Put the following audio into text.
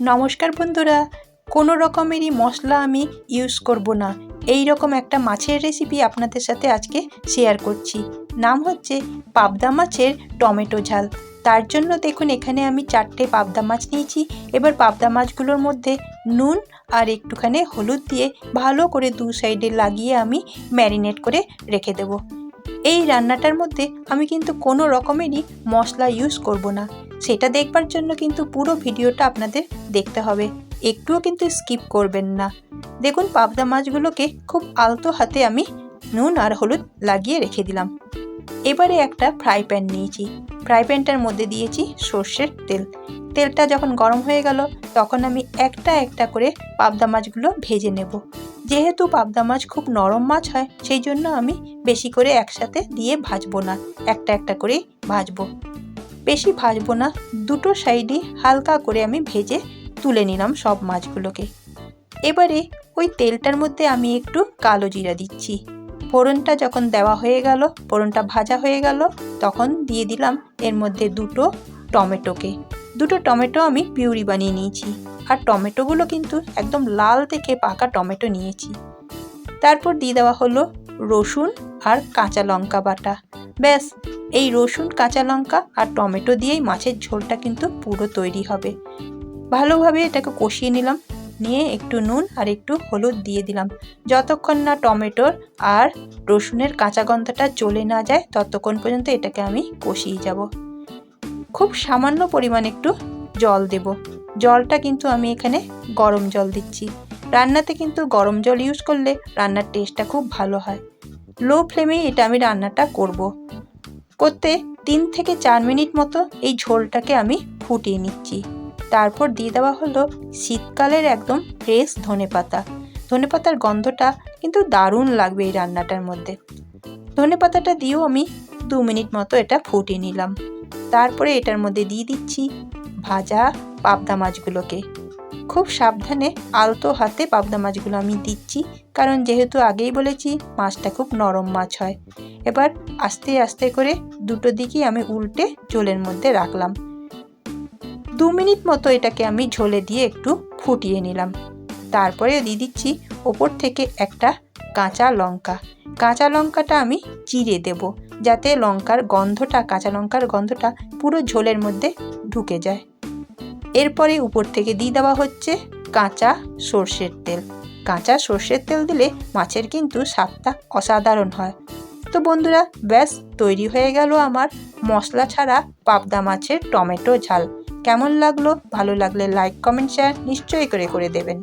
নমস্কার বন্ধুরা, কোনো রকমেরই মশলা আমি ইউজ করব না। এই রকম একটা মাছের রেসিপি আপনাদের সাথে আজকে শেয়ার করছি। নাম হচ্ছে পাবদা মাছের টমেটো ঝাল। তার জন্য দেখুন, এখানে আমি চারটে পাবদা মাছ নিয়েছি। এবার পাবদা মাছগুলোর মধ্যে নুন আর একটুখানি হলুদ দিয়ে ভালো করে দু সাইডে লাগিয়ে আমি ম্যারিনেট করে রেখে দেব। এই রান্নাটার মধ্যে আমি কিন্তু কোনো রকমেরই মশলা ইউজ করব না। সেটা দেখবার জন্য কিন্তু পুরো ভিডিওটা আপনাদের দেখতে হবে। একটুও কিন্তু স্কিপ করবেন না। দেখুন, পাবদা মাছগুলোকে খুব আলতো হাতে আমি নুন আর হলুদ লাগিয়ে রেখে দিলাম। এবারে একটা ফ্রাই প্যান নিয়েছি। ফ্রাই প্যানটার মধ্যে দিয়েছি সর্ষের তেল। তেলটা যখন গরম হয়ে গেল, তখন আমি একটা একটা করে পাবদা মাছগুলো ভেজে নেব। যেহেতু পাবদা মাছ খুব নরম মাছ হয়, সেই জন্য আমি বেশি করে একসাথে দিয়ে ভাজবো না। একটা একটা করে ভাজবো। বেশি ভাজবো না। দুটো সাইডই হালকা করে আমি ভেজে তুলে নিলাম সব মাছগুলোকে। এবারে ওই তেলটার মধ্যে আমি একটু কালো জিরা দিচ্ছি। ফোড়নটা যখন দেওয়া হয়ে গেল, ফোড়নটা ভাজা হয়ে গেল, তখন দিয়ে দিলাম এর মধ্যে দুটো টমেটোকে। দুটো টমেটো আমি পিউরি বানিয়ে নিয়েছি। আর টমেটোগুলো কিন্তু একদম লাল থেকে পাকা টমেটো নিয়েছি। তারপর দিয়ে দেওয়া হলো রসুন আর কাঁচা লঙ্কা বাটা। ব্যাস, এই রসুন, কাঁচা লঙ্কা আর টমেটো দিয়েই মাছের ঝোলটা কিন্তু পুরো তৈরি হবে। ভালোভাবে এটাকে কষিয়ে নিলাম। নিয়ে একটু নুন আর একটু হলুদ দিয়ে দিলাম। যতক্ষণ না টমেটোর আর রসুনের কাঁচা গন্ধটা চলে না যায়, ততক্ষণ পর্যন্ত এটাকে আমি কষিয়ে যাব। খুব সামান্য পরিমাণ একটু জল দেব। জলটা কিন্তু আমি এখানে গরম জল দিচ্ছি। রান্নাতে কিন্তু গরম জল ইউজ করলে রান্নার টেস্টটা খুব ভালো হয়। লো ফ্লেমে এটা আমি রান্নাটা করব। করতে তিন থেকে চার মিনিট মতো এই ঝোলটাকে আমি ফুটিয়ে নিচ্ছি। তারপর দিয়ে দেওয়া হলো শীতকালের একদম ফ্রেশ ধনে পাতা। ধনে পাতার গন্ধটা কিন্তু দারুণ লাগবে এই রান্নাটার মধ্যে। ধনে পাতাটা দিয়েও আমি দু মিনিট মতো এটা ফুটিয়ে নিলাম। তারপরে এটার মধ্যে দিয়ে দিচ্ছি ভাজা পাবদা মাছগুলোকে। খুব সাবধানে আলতো হাতে পাবদা মাছগুলো আমি দিচ্ছি। কারণ যেহেতু আগেই বলেছি, মাছটা খুব নরম মাছ হয়। এবার আস্তে আস্তে করে দুটো দিকই আমি উল্টে ঝোলের মধ্যে রাখলাম। দু মিনিট মতো এটাকে আমি ঝোলে দিয়ে একটু ফুটিয়ে নিলাম। তারপরে দিয়ে দিচ্ছি ওপর থেকে একটা কাঁচা লঙ্কা। কাঁচা লঙ্কাটা আমি চিড়ে দেব, যাতে লঙ্কার গন্ধটা, কাঁচা লঙ্কার গন্ধটা পুরো ঝোলের মধ্যে ঢুকে যায়। এরপরে উপর থেকে দিয়ে দেওয়া হচ্ছে কাঁচা সর্ষের তেল। কাঁচা সর্ষের তেল দিলে মাছের কিন্তু স্বাদটা অসাধারণ হয়। তো বন্ধুরা, ব্যাস, তৈরি হয়ে গেল আমার মশলা ছাড়া পাবদা মাছের টমেটো ঝাল। কেমন লাগল? ভালো লাগলে লাইক কমেন্ট শেয়ার নিশ্চয়ই করে করে দেবেন।